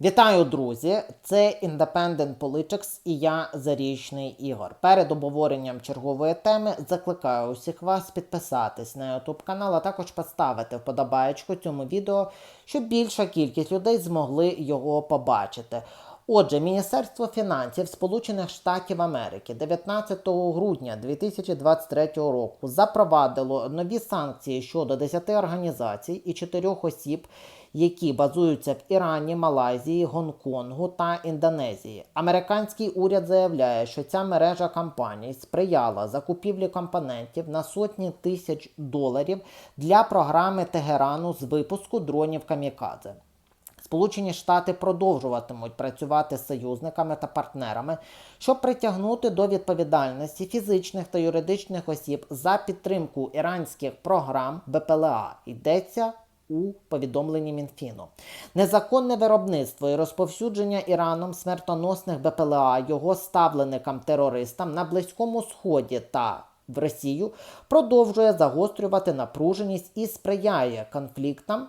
Вітаю, друзі! Це Independent Politics і я Зарічний Ігор. Перед обговоренням чергової теми закликаю усіх вас підписатись на YouTube канал, а також поставити вподобаєчку цьому відео, щоб більша кількість людей змогли його побачити. Отже, Міністерство фінансів Сполучених Штатів Америки 19 грудня 2023 року запровадило нові санкції щодо 10 організацій і 4 осіб, які базуються в Ірані, Малайзії, Гонконгу та Індонезії. Американський уряд заявляє, що ця мережа компаній сприяла закупівлі компонентів на сотні тисяч доларів для програми Тегерану з випуску дронів Камікадзе. Сполучені Штати продовжуватимуть працювати з союзниками та партнерами, щоб притягнути до відповідальності фізичних та юридичних осіб за підтримку іранських програм БПЛА. Йдеться у повідомленні Мінфіну. Незаконне виробництво і розповсюдження Іраном смертоносних БПЛА його ставленикам терористам на Близькому Сході та в Росію продовжує загострювати напруженість і сприяє конфліктам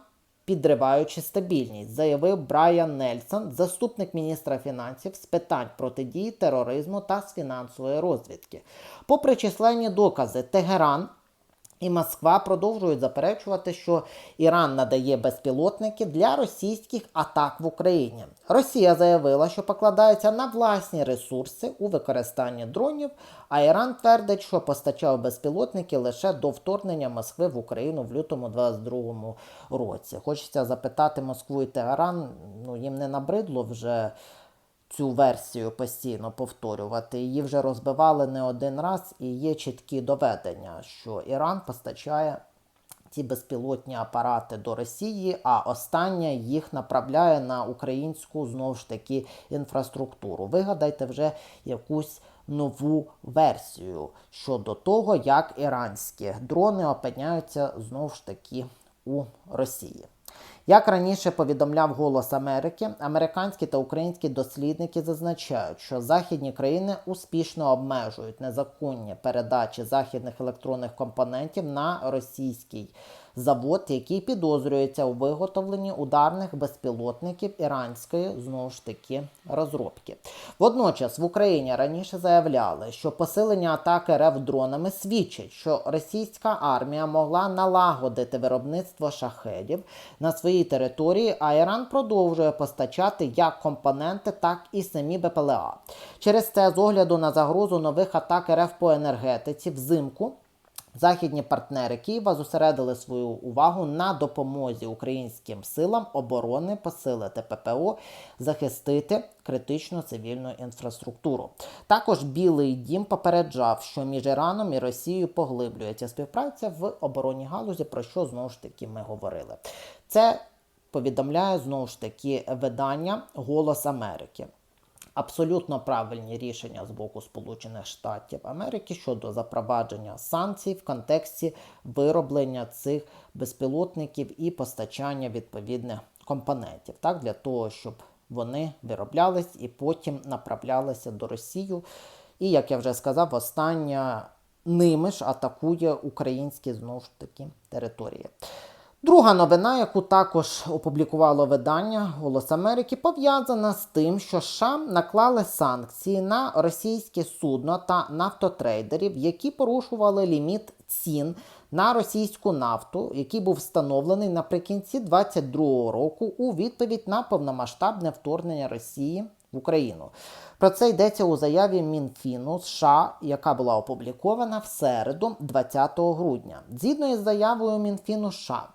підриваючи стабільність, заявив Брайан Нельсон, заступник міністра фінансів з питань протидії тероризму та з фінансової розвідки. Попри численні докази, Тегеран. І Москва продовжують заперечувати, що Іран надає безпілотники для російських атак в Україні. Росія заявила, що покладається на власні ресурси у використанні дронів, а Іран твердить, що постачав безпілотники лише до вторгнення Москви в Україну в лютому 2022 році. Хочеться запитати Москву і Тегеран, ну їм не набридло вже цю версію постійно повторювати. Її вже розбивали не один раз, і є чіткі доведення, що Іран постачає ці безпілотні апарати до Росії, а остання їх направляє на українську знову ж таки інфраструктуру. Вигадайте вже якусь нову версію щодо того, як іранські дрони опиняються знову ж таки у Росії. Як раніше повідомляв Голос Америки, американські та українські дослідники зазначають, що західні країни успішно обмежують незаконні передачі західних електронних компонентів на російський завод, який підозрюється у виготовленні ударних безпілотників іранської знову ж таки розробки. Водночас в Україні раніше заявляли, що посилення атаки РФ дронами свідчить, що російська армія могла налагодити виробництво шахедів на своїй території, а Іран продовжує постачати як компоненти, так і самі БПЛА. Через це з огляду на загрозу нових атак РФ по енергетиці взимку. Західні партнери Києва зосередили свою увагу на допомозі українським силам оборони посилити ППО, захистити критичну цивільну інфраструктуру. Також Білий Дім попереджав, що між Іраном і Росією поглиблюється співпраця в оборонній галузі, про що знову ж таки ми говорили. Це повідомляє знову ж таки видання Голос Америки абсолютно правильні рішення з боку Сполучених Штатів Америки щодо запровадження санкцій в контексті вироблення цих безпілотників і постачання відповідних компонентів, так, для того, щоб вони вироблялись і потім направлялися до Росії. І, як я вже сказав, остання ними ж атакує українські знову ж таки території. Друга новина, яку також опублікувало видання Голос Америки, пов'язана з тим, що США наклали санкції на російське судно та нафтотрейдерів, які порушували ліміт цін на російську нафту, який був встановлений наприкінці 2022 року у відповідь на повномасштабне вторгнення Росії в Україну. Про це йдеться у заяві Мінфіну США, яка була опублікована в середу, 20 грудня. Згідно із заявою Мінфіну США.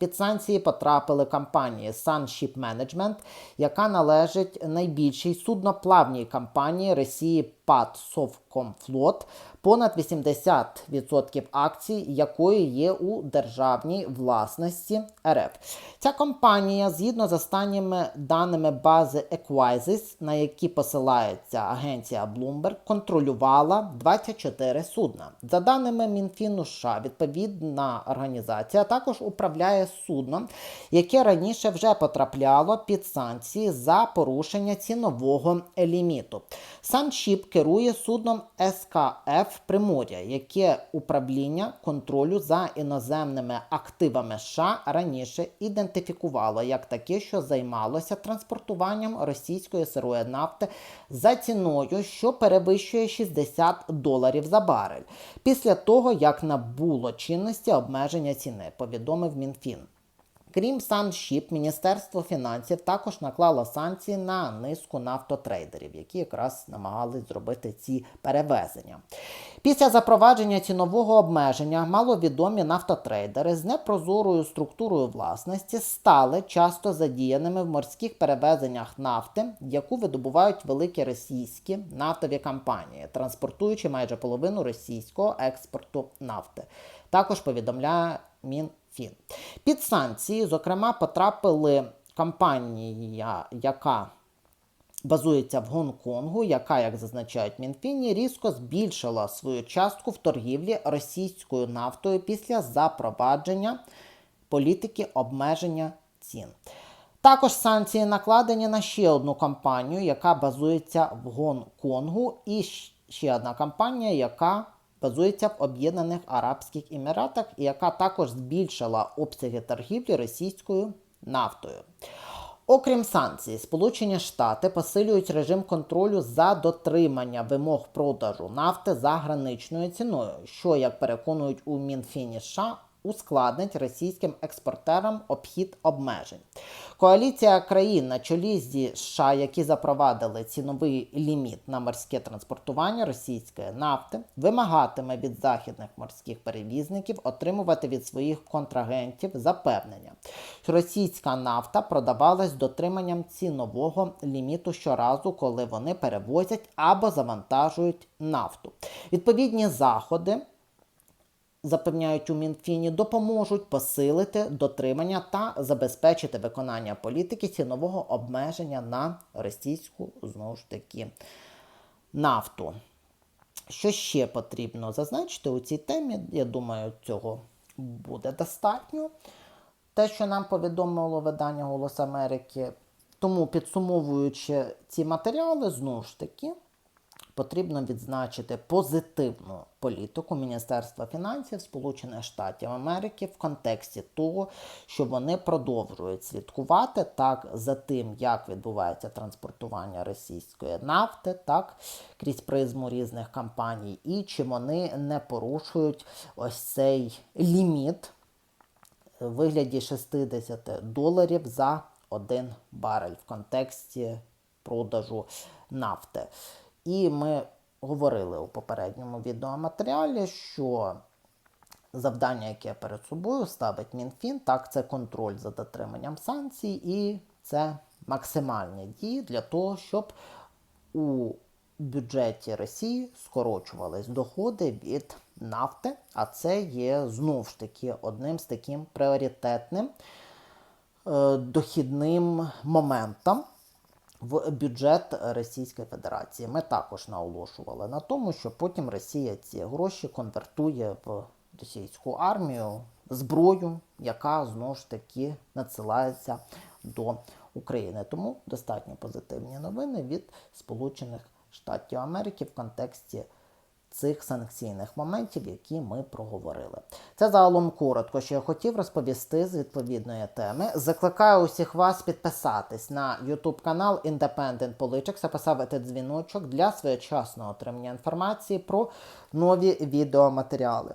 Під санкції потрапили компанії Sunship Management, яка належить найбільшій судноплавній компанії Росії ПАД Совкомфлот, понад 80% акцій якої є у державній власності РФ. Ця компанія, згідно з останніми даними бази Equizis, на які посилається агенція Bloomberg, контролювала 24 судна. За даними Мінфіну США, відповідна організація також управляє судном, яке раніше вже потрапляло під санкції за порушення цінового ліміту. Sunship керує судном СКФ Примор'я, яке управління контролю за іноземними активами США раніше ідентифікувало як таке, що займалося транспортуванням російської сирої нафти за ціною, що перевищує 60 доларів за барель, після того як набуло чинності обмеження ціни, повідомив Мінфін. Крім Саншіп, Міністерство фінансів також наклало санкції на низку нафтотрейдерів, які якраз намагались зробити ці перевезення. Після запровадження цінового обмеження маловідомі нафтотрейдери з непрозорою структурою власності стали часто задіяними в морських перевезеннях нафти, яку видобувають великі російські нафтові компанії, транспортуючи майже половину російського експорту нафти. Також повідомляє Мінфін. Під санкції, зокрема, потрапили компанія, яка базується в Гонконгу, яка, як зазначають Мінфіні, різко збільшила свою частку в торгівлі російською нафтою після запровадження політики обмеження цін. Також санкції накладені на ще одну компанію, яка базується в Гонконгу, і ще одна компанія, яка базується в Об'єднаних Арабських Еміратах, і яка також збільшила обсяги торгівлі російською нафтою. Окрім санкцій, Сполучені Штати посилюють режим контролю за дотримання вимог продажу нафти за граничною ціною, що, як переконують у Мінфіні США, ускладнить російським експортерам обхід обмежень. Коаліція країн на чолі зі США, які запровадили ціновий ліміт на морське транспортування російської нафти, вимагатиме від західних морських перевізників отримувати від своїх контрагентів запевнення, що російська нафта продавалась з дотриманням цінового ліміту щоразу, коли вони перевозять або завантажують нафту. Відповідні заходи запевняють у Мінфіні, допоможуть посилити дотримання та забезпечити виконання політики цінового обмеження на російську знову ж таки нафту. Що ще потрібно зазначити у цій темі? Я думаю, цього буде достатньо. Те, що нам повідомило видання Голос Америки. Тому, підсумовуючи ці матеріали, знову ж таки потрібно відзначити позитивну політику Міністерства фінансів Сполучених Штатів Америки в контексті того, що вони продовжують слідкувати так за тим, як відбувається транспортування російської нафти, так крізь призму різних компаній, і чи вони не порушують ось цей ліміт в вигляді 60 доларів за один барель в контексті продажу нафти. І ми говорили у попередньому відеоматеріалі, що завдання, яке перед собою ставить МінФін, так, це контроль за дотриманням санкцій, і це максимальні дії для того, щоб у бюджеті Росії скорочувались доходи від нафти, а це є знову ж таки одним з таким пріоритетним е, дохідним моментом в бюджет Російської Федерації. Ми також наголошували на тому, що потім Росія ці гроші конвертує в російську армію зброю, яка знову ж таки надсилається до України. Тому достатньо позитивні новини від Сполучених Штатів Америки в контексті цих санкційних моментів, які ми проговорили. Це загалом коротко, що я хотів розповісти з відповідної теми. Закликаю усіх вас підписатись на YouTube канал Independent Politics, поставити дзвіночок для своєчасного отримання інформації про нові відеоматеріали.